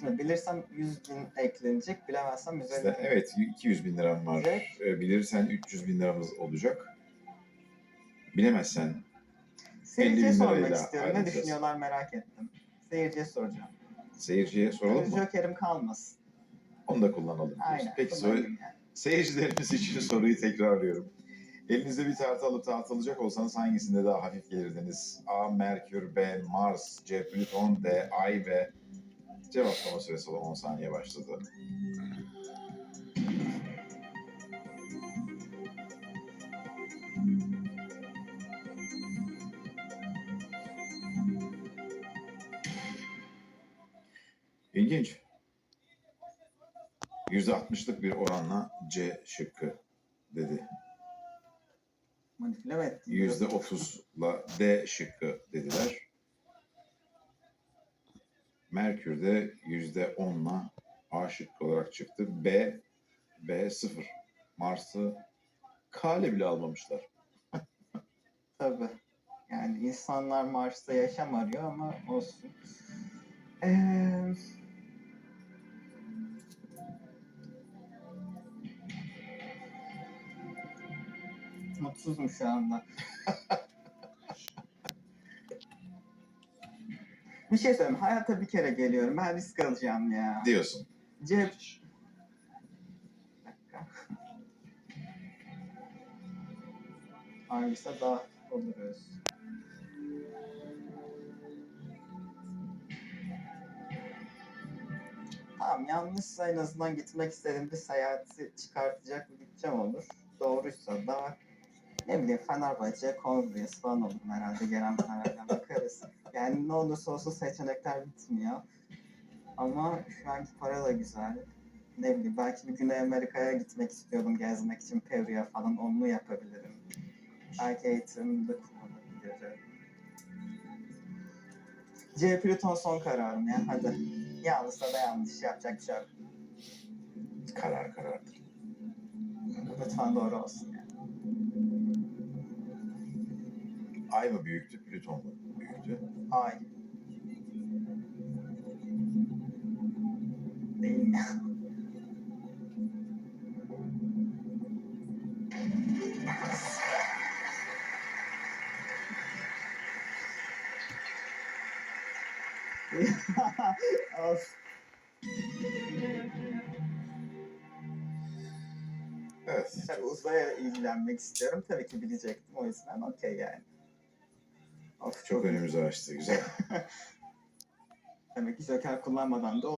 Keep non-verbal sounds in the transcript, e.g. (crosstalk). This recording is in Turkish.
Şimdi bilirsem 100 bin eklenecek, bilemezsem 150 İşte, evet 200 bin liram var. Evet. Ee, Bilirsen 300 bin liramız olacak. Bilemezsen 50 Seyirciye sormak istiyorum. Ne düşünüyorlar merak ettim. Seyirciye soracağım. seyirciye soralım Tabii mı? Joker'im kalmasın. Onu da kullanalım. Aynen. Peki soru, yani. seyircilerimiz için (laughs) soruyu tekrarlıyorum. Elinizde bir tartı alıp tartılacak olsanız hangisinde daha hafif gelirdiniz? A. Merkür, B. Mars, C. Plüton, D. Ay ve cevaplama süresi olan 10 saniye başladı. İlginç. %60'lık bir oranla C şıkkı dedi. Manipüle mi ettim? %30'la D şıkkı dediler. Merkür'de %10'la A şıkkı olarak çıktı. B, B 0. Mars'ı kale bile almamışlar. (laughs) Tabii. Yani insanlar Mars'ta yaşam arıyor ama olsun. Ee, mutsuzum şu anda. (laughs) bir şey söyleyeyim. Hayata bir kere geliyorum. Ben risk alacağım ya. Diyorsun. Cep... Bir dakika. Hangisi daha oluruz? Tamam yanlışsa en azından gitmek istediğim bir seyahati çıkartacak bir bütçem olur. Doğruysa da ne bileyim Fenerbahçe, Kongress falan olur herhalde gelen paralardan bakarız. Yani ne olursa olsun seçenekler bitmiyor. Ama şu anki para da güzel. Ne bileyim belki bir Güney Amerika'ya gitmek istiyordum gezmek için Peru'ya falan onu yapabilirim. Belki eğitimde kullanabilirim. C Plüton son kararım ya hadi. Yanlışsa da yanlış yapacak bir şey yok. Karar karardır. Lütfen doğru olsun ya. Ay mı büyüktü, Plüton mu büyüktü? Ay. Değil. Evet. Tabii uzaya ilgilenmek istiyorum. Tabii ki bilecektim. O yüzden okey yani. Of, Çok önümüzü açtı. Güzel. (laughs) Demek ki Joker kullanmadan da